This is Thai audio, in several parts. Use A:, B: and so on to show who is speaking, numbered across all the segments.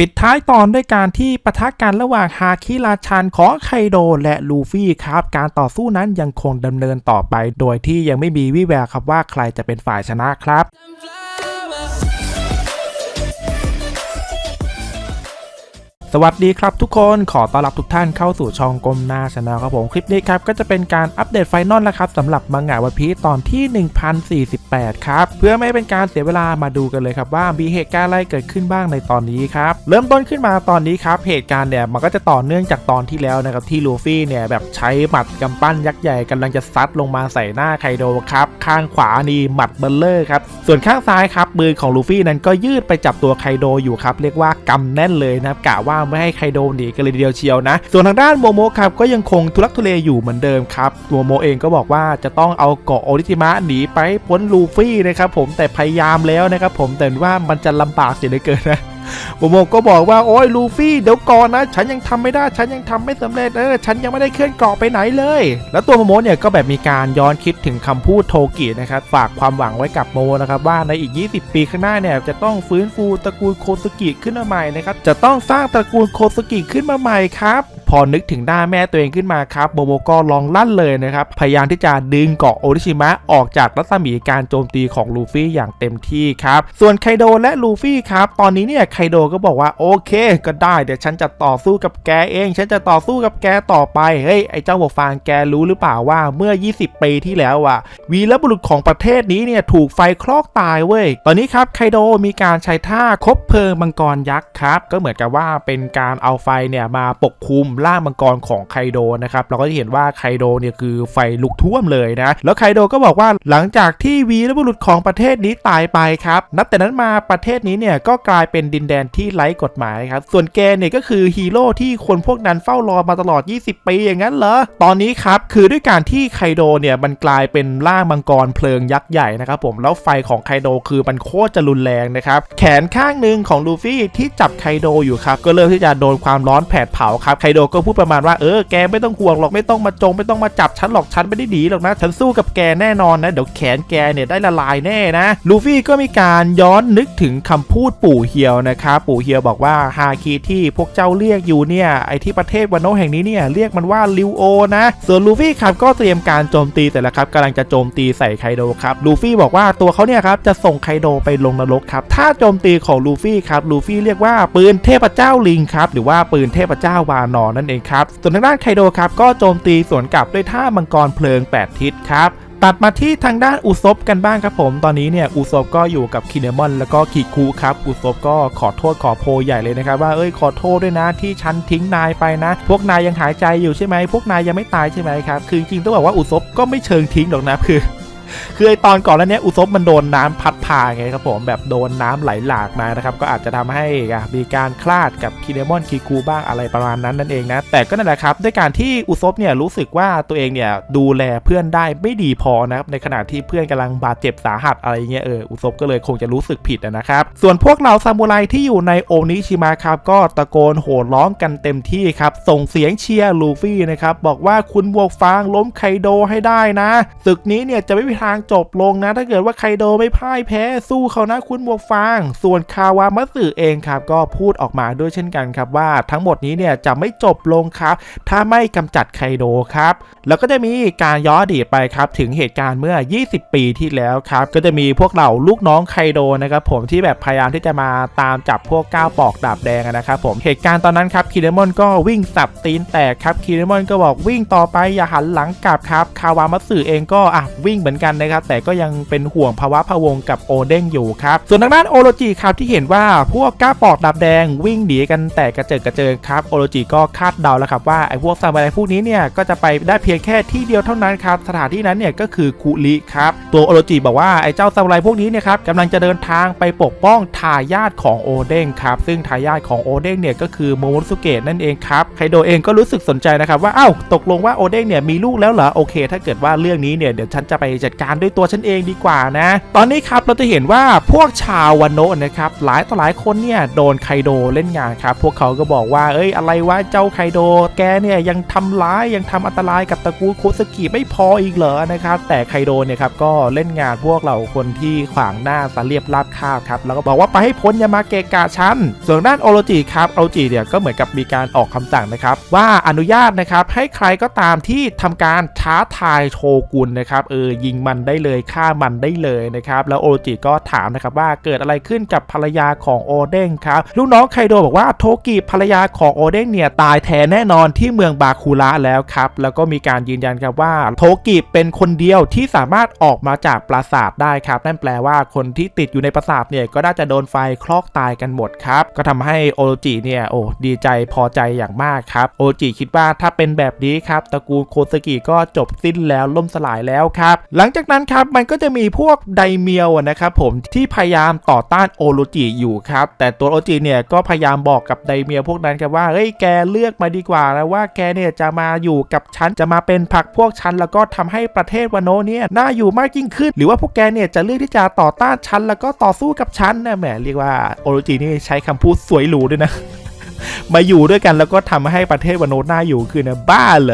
A: ปิดท้ายตอนด้วยการที่ปะทะกันระหว่างฮาคิราชันของไคโดและลูฟี่ครับ การต่อสู้นั้นยังคงดำเนินต่อไป โดยที่ยังไม่มีวิแววครับว่าใครจะเป็นฝ่ายชนะครับ วัสดีครับทุกคนขอต้อนรับทุกท่านเข้าสู่ช่องกลมหน้าชาแนลครับผมคลิปนี้ครับก็จะเป็นการอัปเดตไฟนอลแล้วครับสำหรับมังงะวันพีตอนที่ 1048 ครับ เพื่อไม่เป็นการเสียเวลามาดูกันเลยครับว่ามีเหตุการณ์อะไรเกิดขึ้นบ้างในตอนนี้ครับ เริ่มต้นขึ้นมาตอนนี้ครับเหตุการณ์เนี่ยมันก็จะต่อเนื่องจากตอนที่แล้วนะครับที่ลูฟี่เนี่ยแบบใช้หมัดกำปั้นยักษ์ใหญ่กำลังจะซัดลงมาใส่หน้าไคโดครับข้างขวานี่หมัดเบลเลอร์ครับส่วนข้างซ้ายครับมือของลูฟี่นั้นก็ยืดไปจับตัวไคโดอยู่ครับเรียกว่ากำแน่นเลยนะกะว่าไม่ให้ไคโดหนีกันเลยเดียวเชียวนะ ส่วนทางด้านโมโมะครับก็ยังคงทุลักทุเลอยู่เหมือนเดิมครับตัวโมเองก็บอกว่าจะต้องเอาเกาะโอริจิมะหนีไปพ้นลูฟี่นะครับผมแต่พยายามแล้วนะครับผมแต่ว่ามันจะลำบากเสียเหลือเกินนะ โมโมก็บอกว่าโอ้ยลูฟี่เดี๋ยวก่อนนะ ฉันยังทำไม่ได้ ฉันยังทำไม่สำเร็จเออฉันยังไม่ได้เคลื่อนเกาะไปไหนเลย แล้วตัวโมโมเนี่ยก็แบบมีการย้อนคิดถึงคำพูดโทกินะครับฝากความหวังไว้กับโมนะครับว่าในอีก 20 ปีข้างหน้าเนี่ยจะต้องฟื้นฟูตระกูลโคสกิขึ้นมาใหม่นะครับจะต้องสร้างตระกูลโคสกิขึ้นมาใหม่ครับ พอนึกถึงหน้าแม่ตัวเองขึ้นมาครับโมโมก็ลองลั่นเลยนะครับ พยายามที่จะดึงเกาะโอริชิมะออกจากรัศมีการโจมตีของลูฟี่อย่างเต็มที่ครับ ส่วนไคโดและลูฟี่ครับตอนนี้เนี่ยไคโดก็บอกว่าโอเค ก็ได้เดี๋ยวฉันจะต่อสู้กับแกเอง ฉันจะต่อสู้กับแกต่อไปเฮ้ยไอ้เจ้าหัวฟางแกรู้หรือเปล่าว่าเมื่อ 20 ปีที่แล้วอะวีรบุรุษของประเทศนี้เนี่ยถูกไฟคลอกตายเว้ยตอนนี้ครับไคโดมีการใช้ท่าคบเพลิงมังกรยักษ์ครับก็เหมือนกับว่าเป็นการเอาไฟเนี่ยมาปกคลุมล่างมังกรของไคโดนะครับเราก็จะเห็นว่าไคโดเนี่ยคือไฟลุกท่วมเลยนะแล้วไคโดก็บอกว่าหลังจากที่วีรบุรุษของประเทศนี้ตายไปครับนับแต่นั้นมาประเทศนี้เนี่ยก็กลายเป็นดินแดนที่ไร้กฎหมายครับส่วนแกเนี่ยก็คือฮีโร่ที่คนพวกนั้นเฝ้ารอมาตลอด 20 ปีอย่างนั้นเหรอตอนนี้ครับคือด้วยการที่ไคโดเนี่ยมันกลายเป็นร่างมังกรเพลิงยักษ์ใหญ่นะครับผมแล้วไฟของไคโดคือมันโคตรจะรุนแรงนะครับแขนข้างหนึ่งของลูฟี่ที่จับไคโดอยู่ครับก็เริ่มที่จะโดนความร้อนแผดเผาครับไคโดก็พูดประมาณว่าเออแกไม่ต้องห่วงหรอกไม่ต้องมาจงไม่ต้องมาจับฉันหรอกฉันไม่ได้ดีหรอกนะฉันสู้กับแกแน่นอนนะเดี๋ยวแขนแกเนี่ยได้ละลายแน่นะลูฟี่ก็มีการย้อนนึกถึงคำพูดปู่เฮียวนะครับปู่เฮียวบอกว่าฮาคีที่พวกเจ้าเรียกอยู่เนี่ยไอที่ประเทศวานโนแห่งนี้เนี่ยเรียกมันว่าลิวโอนะ ส่วนลูฟี่ครับก็เตรียมการโจมตีแต่ละครับกำลังจะโจมตีใส่ไคโดครับลูฟี่บอกว่าตัวเขาเนี่ยครับจะส่งไคโดไปลงนรกครับถ้าโจมตีของลูฟี่ครับลูฟี่เรียกว่าปืนเทพเจ้าลิงครับหรือว่าปืนเทพเจ้าวานอนนั่นเองครับ ส่วนทางด้านไคโดครับก็โจมตีสวนกลับด้วยท่ามังกรเพลิง 8 ทิศครับตัดมาที่ทางด้านอุซบกันบ้างครับผม ตอนนี้เนี่ยอุซบก็อยู่กับคินเนมอนแล้วก็คิคุครับ อุซบก็ขอโทษขอโพยใหญ่เลยนะครับว่าเอ้ยขอโทษด้วยนะที่ฉันทิ้งนายไปนะ พวกนายยังหายใจอยู่ใช่ไหมพวกนายยังไม่ตายใช่ไหมครับ คือจริงต้องบอกว่าอุซบก็ไม่เชิงทิ้งหรอกนะคือ คือไอตอนก่อนแล้วเนี้ยอุซบมันโดนน้ำพัดพาไงครับผมแบบโดนน้ำไหลหลากมานะครับก็อาจจะทำให้มีการคลาดกับคิเนมอนคิคูบ้างอะไรประมาณนั้นนั่นเองนะแต่ก็นั่นแหละครับด้วยการที่อุซบเนี่ยรู้สึกว่าตัวเองเนี่ยดูแลเพื่อนได้ไม่ดีพอนะครับในขณะที่เพื่อนกำลังบาดเจ็บสาหัสอะไรเงี้ยเอออุซบก็เลยคงจะรู้สึกผิดนะครับส่วนพวกเราซามูไรที่อยู่ในโอนิชิมะครับก็ตะโกนโห่ร้องกันเต็มที่ครับส่งเสียงเชียร์ลูฟี่นะครับบอกว่าคุณบวกฟางล้มไคโดให้ได้นะศึกนี้เนี่ยจะไม่มีทางจบลงนะ ถ้าเกิดว่าไคโดไม่พ่ายแพ้สู้เขานะคุณบวกฟาง ส่วนคาวามัตสึเองครับ ก็พูดออกมาด้วยเช่นกันครับว่าทั้งหมดนี้เนี่ยจะไม่จบลงครับ ถ้าไม่กำจัดไคโดครับ แล้วก็จะมีการย้อนอดีตไปครับถึงเหตุการณ์เมื่อ 20 ปีที่แล้วครับ ก็จะมีพวกเราลูกน้องไคโดนะครับผมที่แบบพยายามที่จะมาตามจับพวกก้าวปอกดาบแดงนะครับผมเหตุการณ์ตอนนั้นครับคิเดมอนก็วิ่งสับตีนแตกครับคิเดมอนก็บอกวิ่งต่อไปอย่าหันหลังกลับครับ คาวามัตสึเองก็อะวิ่งเหมือนกันนะครับแต่ก็ยังเป็นห่วงภาวะพะวงกับโอเด้งอยู่ครับส่วนทางด้านโอโรจิครับที่เห็นว่าพวกก้าปอกดาบแดงวิ่งหนีกันแตกกระเจิดกระเจิงครับโอโรจิก็คาดเดาแล้วครับว่าไอ้พวกซามูไรพวกนี้เนี่ยก็จะไปได้เพียงแค่ที่เดียวเท่านั้นครับสถานที่นั้นเนี่ยก็คือคุริครับตัวโอโรจิบอกว่าไอ้เจ้าซามูไรพวกนี้เนี่ยครับกำลังจะเดินทางไปปกป้องทายาทของโอเด้งครับซึ่งทายาทของโอเด้งเนี่ยก็คือโมโมสุเกะนั่นเองครับไคโดเองก็รู้สึกสนใจนะครับว่าอ้าวตกลงว่าโอเด้งเนี่ยมีลูกแล้วเหรอโอเค ถ้าเกิดว่าเรื่องนี้เนี่ยเดี๋ยวฉันจะไปจัดการด้วยตัวฉันเองดีกว่านะ ตอนนี้ครับเราจะเห็นว่าพวกชาววานโนะนะครับหลายต่อหลายคนเนี่ยโดนไคโดเล่นงานครับ พวกเขาก็บอกว่าเอ้ยอะไรวะเจ้าไคโดแกเนี่ยยังทำร้ายยังทำอันตรายกับตระกูลโคสกิไม่พออีกเหรอนะครับแต่ไคโดเนี่ยครับก็เล่นงานพวกเหล่าคนที่ขวางหน้าสะเรียบราบคาบครับแล้วก็บอกว่าไปให้พ้นอย่ามาเกะกะฉันส่วนด้านโอโรจิครับโอโรจิเนี่ยก็เหมือนกับมีการออกคำสั่งนะครับว่าอนุญาตนะครับให้ใครก็ตามที่ทำการท้าทายโชกุนนะครับเออยิงมันได้เลยฆ่ามันได้เลยนะครับแล้วโอจิก็ถามนะครับว่าเกิดอะไรขึ้นกับภรรยาของโอเด้งครับลูกน้องไคโดบอกว่าโทกิภรรยาของโอเด้งเนี่ยตายแท้แน่นอนที่เมืองบาคูระแล้วครับแล้วก็มีการยืนยันครับว่าโทกิเป็นคนเดียวที่สามารถออกมาจากปราสาทได้ครับนั่นแปลว่าคนที่ติดอยู่ในปราสาทเนี่ยก็น่าจะโดนไฟคลอกตายกันหมดครับก็ทำให้โอจิเนี่ยโอ้ดีใจพอใจอย่างมากครับโอจิคิดว่าถ้าเป็นแบบนี้ครับตระกูลโคสกิก็จบสิ้นแล้วล่มสลายแล้วครับหลังจากนั้นครับมันก็จะมีพวกไดเมียวนะครับผมที่พยายามต่อต้านโอโรจิอยู่ครับแต่ตัวโอโรจิเนี่ยก็พยายามบอกกับไดเมียวพวกนั้นครับว่าเฮ้ยแกเลือกมาดีกว่านะว่าแกเนี่ยจะมาอยู่กับฉันจะมาเป็นผักพวกฉันแล้วก็ทำให้ประเทศวานโนเนี่ยน่าอยู่มากยิ่งขึ้น หรือว่าพวกแกเนี่ยจะเลือกที่จะต่อต้านฉันแล้วก็ต่อสู้กับฉันนะแหมเรียกว่าโอโรจินี่ใช้คำพูดสวยหรูด้วยนะมาอยู่ด้วยกันแล้วก็ทำให้ประเทศวานโนน่าอยู่คือนะบ้าเหร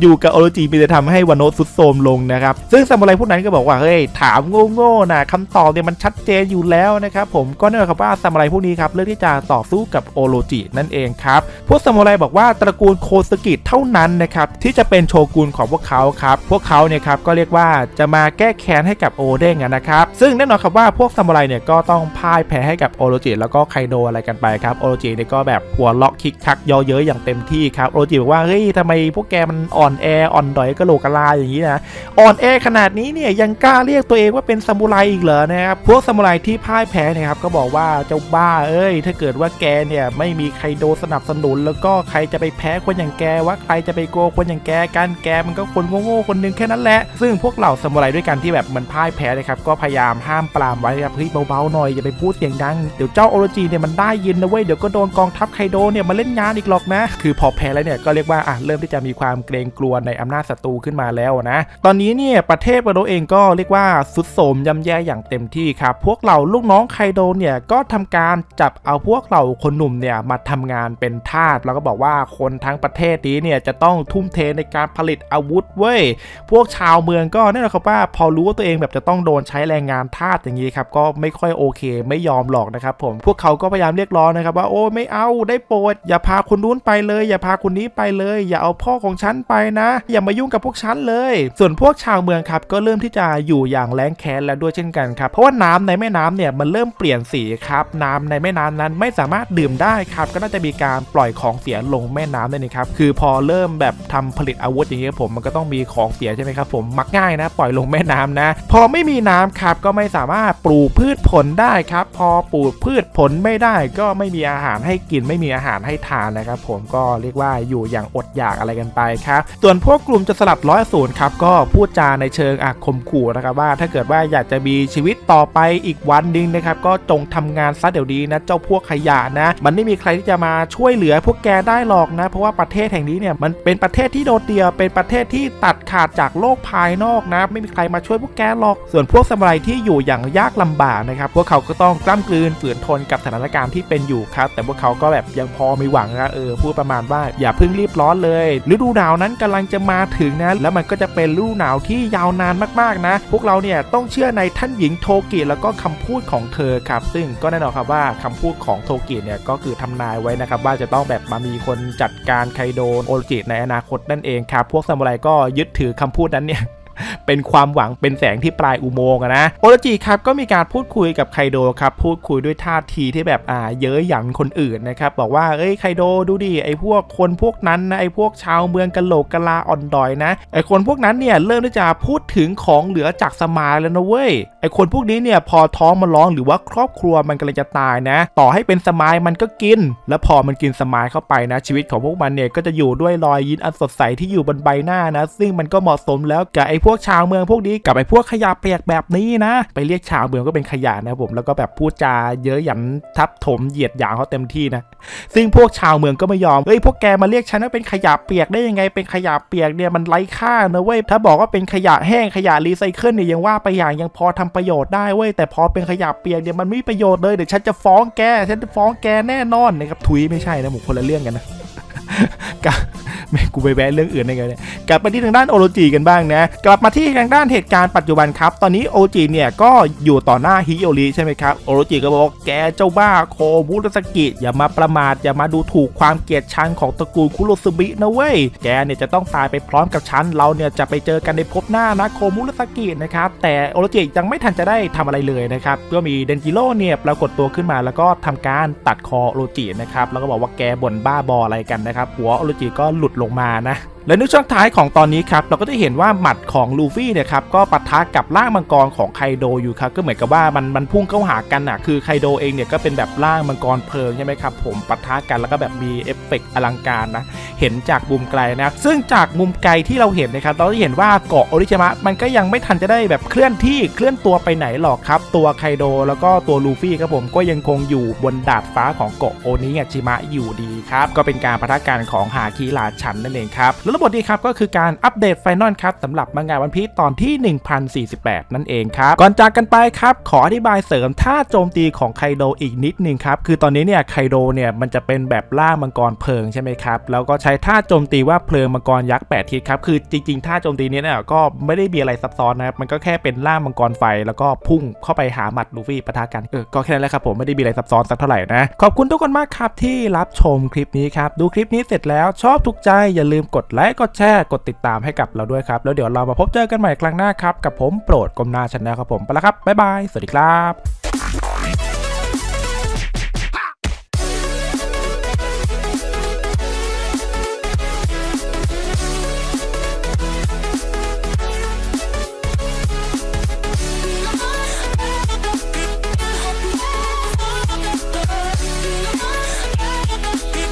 A: อยู่กับโอโรจิมีแต่ทำให้วานโนะสุดโทรมลงนะครับ ซึ่งซามูไรพวกนั้นก็บอกว่าเฮ้ยถามโง่ๆนะคำตอบเนี่ยมันชัดเจนอยู่แล้วนะครับผมก็แน่นอนครับว่าซามูไรพวกนี้ครับเลือกที่จะต่อสู้กับโอโรจินั่นเองครับพวกซามูไรบอกว่าตระกูลโคสกิเท่านั้นนะครับที่จะเป็นโชกุนของพวกเขาครับพวกเขาเนี่ยครับก็เรียกว่าจะมาแก้แค้นให้กับโอเด้งนะครับซึ่งแน่นอนครับว่าพวกซามูไรเนี่ยก็ต้องพ่ายแพ้ให้กับโอโรจิแล้วก็ไคโดอะไรกันไปครับโอโรจิเนี่ยก็แบบหัวเลาะคิกคักยอเย้ยอย่างเต็มที่ครับโอโรจิบอกว่าเฮ้ยทำไมพวกแกมันออ่อนแออ่อนดอยกะโหลกกะลาอย่างนี้นะอ่อนแอขนาดนี้เนี่ยยังกล้าเรียกตัวเองว่าเป็นซามูไรอีกเหรอนะครับพวกซามูไรที่พ่ายแพ้เนะครับก็บอกว่าเจ้าบ้าเอ้ย ถ้าเกิดว่าแกเนี่ยไม่มีใครโดนสนับสนุน แล้วก็ใครจะไปแพ้คนอย่างแกว่าใครจะไปโกคนอย่างแกกันแกมันก็คนโง่ๆคนหนึงแค่นั้นแหละซึ่งพวกเหล่าซามูไรด้วยกันที่แบบมันพ่ายแพ้นะครับก็พยายามห้ามปรามไว้ครับเฮ้ยเบาๆหน่อยอย่าไปพูดเสียงดังเดี๋ยวเจ้าโอโรจิเนี่ยมันได้ยินนะเว้ยเดี๋ยวก็โดนกองทัพไคโดเนี่ยมาเล่นงานอีกหรอกนะ คือพอแพ้แล้วเนี่ยก็เรียกว่าอะเริ่มที่จะมีความเกรงกลัวในอำนาจศัตรูขึ้นมาแล้วนะ ตอนนี้เนี่ยประเทศวาโดเองก็เรียกว่าสุดโสมย่ำแย่อย่างเต็มที่ครับ พวกเหล่าลูกน้องไคโดเนี่ยก็ทำการจับเอาพวกเหล่าคนหนุ่มเนี่ยมาทำงานเป็นทาสแล้วก็บอกว่าคนทั้งประเทศนี้เนี่ยจะต้องทุ่มเทในการผลิตอาวุธเว้ย พวกชาวเมืองก็แน่นอนครับว่าพอรู้ว่าตัวเองแบบจะต้องโดนใช้แรงงานทาสอย่างนี้ครับก็ไม่ค่อยโอเคไม่ยอมหรอกนะครับผมพวกเขาก็พยายามเรียกร้องนะครับว่าโอ้ไม่เอาได้โปรดอย่าพาคนนู้นไปเลย อย่าพาคนนี้ไปเลย อย่าเอาพ่อของฉันไปนะ อย่ามายุ่งกับพวกฉันเลย ส่วนพวกชาวเมืองครับก็เริ่มที่จะอยู่อย่างแรงแค้นแล้วด้วยเช่นกันครับเพราะว่าน้ำในแม่น้ำเนี่ยมันเริ่มเปลี่ยนสีครับน้ำในแม่น้ำนั้นไม่สามารถดื่มได้ครับก็น่าจะมีการปล่อยของเสียลงแม่น้ำนั่นเองครับคือพอเริ่มแบบทำผลิตอาวุธอย่างเงี้ยผมมันก็ต้องมีของเสียใช่ไหมครับผมมักง่ายนะ ปล่อยลงแม่น้ำนะ พอไม่มีน้ำครับก็ไม่สามารถปลูกพืชผลได้ครับ พอปลูกพืชผลไม่ได้ ก็ไม่มีอาหารให้กินไม่มีอาหารให้ทานนะครับผมก็เรียกว่าอยู่อย่างอดอยากอะไรกันไปครับส่วนพวกกลุ่มจะสลัดร้อยศูนย์ครับก็พูดจาในเชิงอาคมขู่นะครับว่า ถ้าเกิดว่าอยากจะมีชีวิตต่อไปอีกวันหนึ่งนะครับก็จงทำงานซะเดี๋ยวนี้นะเจ้าพวกขยะนะ มันไม่มีใครที่จะมาช่วยเหลือพวกแกได้หรอกนะ เพราะว่าประเทศแห่งนี้เนี่ยมันเป็นประเทศที่โดดเดี่ยวเป็นประเทศที่ตัดขาดจากโลกภายนอกนะไม่มีใครมาช่วยพวกแกหรอก ส่วนพวกสมุไรที่อยู่อย่างยากลำบากนะครับพวกเขาก็ต้องกล้ำกลืนฝืนทนกับสถานการณ์ที่เป็นอยู่ครับแต่พวกเขาก็แบบยังพอมีหวังนะเออพูดประมาณว่าอย่าเพิ่งรีบร้อนเลยฤดูหนาวนั้นกำลังจะมาถึงนะ แล้วมันก็จะเป็นฤดูหนาวที่ยาวนานมากๆนะ พวกเราเนี่ยต้องเชื่อในท่านหญิงโทกิแล้วก็คำพูดของเธอครับ ซึ่งก็แน่นอนครับว่าคำพูดของโทกิเนี่ยก็คือทำนายไว้นะครับว่าจะต้องแบบมามีคนจัดการไคโดนโอโรจิในอนาคตนั่นเองครับ พวกซามูไรก็ยึดถือคำพูดนั้นเนี่ย เป็นความหวังเป็นแสงที่ปลายอุโมงค์นะโอโรจิครับก็มีการพูดคุยกับไคโดครับพูดคุยด้วยท่าทีที่แบบอ่าเย้ยหยันคนอื่นนะครับบอกว่าเอ้ยไคโดดูดิไอพวกคนพวกนั้นนะไอพวกชาวเมืองกะโหลกกะลาอ่อนดอยนะไอคนพวกนั้นเนี่ยเริ่มที่จะพูดถึงของเหลือจากสมายแล้วนะเว้ยไอคนพวกนี้เนี่ยพอท้องมาร้องหรือว่าครอบครัวมันกำลังจะตายนะ ต่อให้เป็นสมายมันก็กิน แล้วพอมันกินสมายเข้าไปนะ ชีวิตของพวกมันเนี่ยก็จะอยู่ด้วยรอยยิ้มอันสดใสที่อยู่บนใบหน้านะ ซึ่งมันก็เหมาะสมแล้วกับไอพวกวกชาวเมืองพวกนี้กับไอ้พวกขยะเปียกแบบนี้นะ ไปเรียกชาวเมืองก็เป็นขยะนะผมแล้วก็แบบพูดจาเยอะหยันทับถมเหยียดหยามเขาเต็มที่นะซึ่งพวกชาวเมืองก็ไม่ยอมเฮ้ยพวกแกมาเรียกฉันว่าเป็นขยะเปียกได้ยังไงเป็นขยะเปียกเนี่ยมันไร้ค่านะเว้ยถ้าบอกว่าเป็นขยะแห้งขยะรีไซเคิลเนี่ยยังว่าไปอย่างยังพอทำประโยชน์ได้เว้ยแต่พอเป็นขยะเปียกเนี่ยมันไม่ประโยชน์เลยเดี๋ยวฉันจะฟ้องแกฉันจะฟ้องแกแน่นอนนะครับทุยไม่ใช่นะผมคนละเรื่องกันนะ กับแม่กูไปแวะเรื่องอื่นได้ไงเนี่ยกลับมาที่ทางด้านโอโรจิกันบ้างนะกลับมาที่ทางด้านเหตุการณ์ปัจจุบันครับ ตอนนี้โอโรจิเนี่ยก็อยู่ต่อหน้าฮิโอริใช่ไหมครับโอโรจิก็บอกแกเจ้าบ้าโคบุรสกิอย่ามาประมาทอย่ามาดูถูกความเกลียดชังของตระกูลคุโรซุบินะเว้ยแกเนี่ยจะต้องตายไปพร้อมกับฉันเราเนี่ยจะไปเจอกันในภพหน้านะโคมุรสกินะครับแต่โอโรจิยังไม่ทันจะได้ทำอะไรเลยนะครับก็มีเดนจิโร่เนี่ยปรากฏตัวขึ้นมาแล้วก็ทำการตัดคอโอโรจินะครับแล้วก็บอกว่าแกบ่นบ้าบออะไรกันนะครับหัวโอโรจิก็หลุดลงมานะและในช่วงท้ายของตอนนี้ครับเราก็จะเห็นว่าหมัดของลูฟี่เนี่ยครับก็ปะทะกับร่างมังกรของไคโดอยู่ครับก็เหมือนกับว่ามันมันพุ่งเข้าหากันอะคือไคโดเองเนี่ยก็เป็นแบบร่างมังกรเพลิงใช่ไหมครับผมปะทะกันแล้วก็แบบมีเอฟเฟกต์อลังการนะเห็นจากมุมไกลนะซึ่งจากมุมไกลที่เราเห็นนะครับเราจะเห็นว่าเกาะโอริชิมะมันก็ยังไม่ทันจะได้แบบเคลื่อนที่เคลื่อนตัวไปไหนหรอกครับ ตัวไคโดแล้วก็ตัวลูฟี่ครับผมก็ยังคงอยู่บนดาดฟ้าของเกาะโอนิชิมะอยู่ดีครับก็เป็นการปะทะกันของฮาคิราชันนั่นเองครับแล้วระบบนี้ครับก็คือการอัปเดตไฟนอลครับสำหรับมังงะวันพีชตอนที่ 1048 นั่นเองครับ ก่อนจากกันไปครับ ขออธิบายเสริมท่าโจมตีของไคโดอีกนิดนึงครับ คือตอนนี้เนี่ยไคโดเนี่ยมันจะเป็นแบบล่ามังกรเพลิงใช่ไหมครับ แล้วก็ใช้ท่าโจมตีว่าเพลิงมังกรยักษ์8ทิศครับ คือจริงๆท่าโจมตีนี้เนี่ยก็ไม่ได้มีอะไรซับซ้อนนะครับมันก็แค่เป็นล่ามังกรไฟ แล้วก็พุ่งเข้าไปหาหมัดลูฟี่ปะทะกันเออก็แค่นั้นแหละครับผมไม่ได้มีอะไรซับซ้อนสักเท่าไหร่นะขอบคุณทุกคนมากครับที่รับชมคลิปนี้ครับดูคลิปนี้เสร็จแล้วชอบถูกใจอย่าลืมกดไลลค์กดแชร์กดติดตามให้กับเราด้วยครับ แล้วเดี๋ยวเรามาพบเจอกันใหม่ครั้งหน้าครับ กับผมโปรดกลมนาชแนลครับผมไปแล้วครับบ๊ายบายสวัสดีครับ